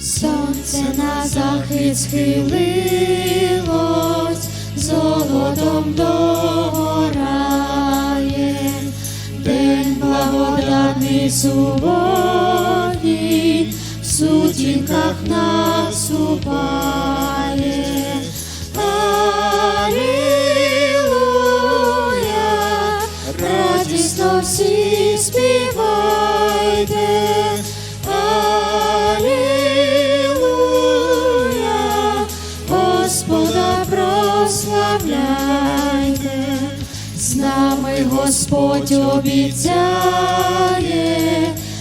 Сонце на захід схилилось, золотом догорає, день благодатний суботній, в сутінках наступає. Алілуя, радісно всі співайте. Прославляйте, з нами Господь обіцяє,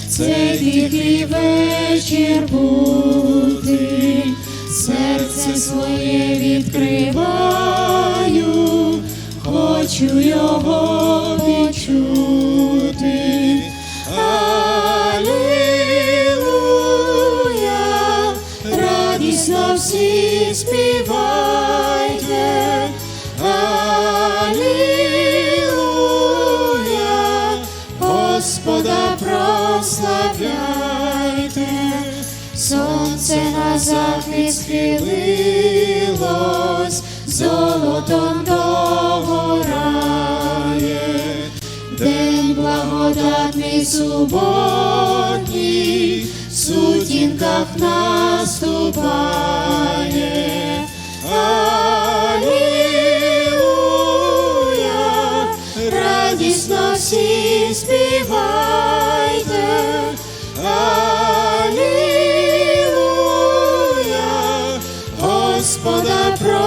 цей тихий вечір бути, серце своє відкриваю, хочу його відчути. Алілуя, радісно всі співайте. На захід схилилось, золотом догорає. День благодатний суботній, в сутінках наступає. Алілуя, радісно всі співайте. Алілуя, Господа прославляйте.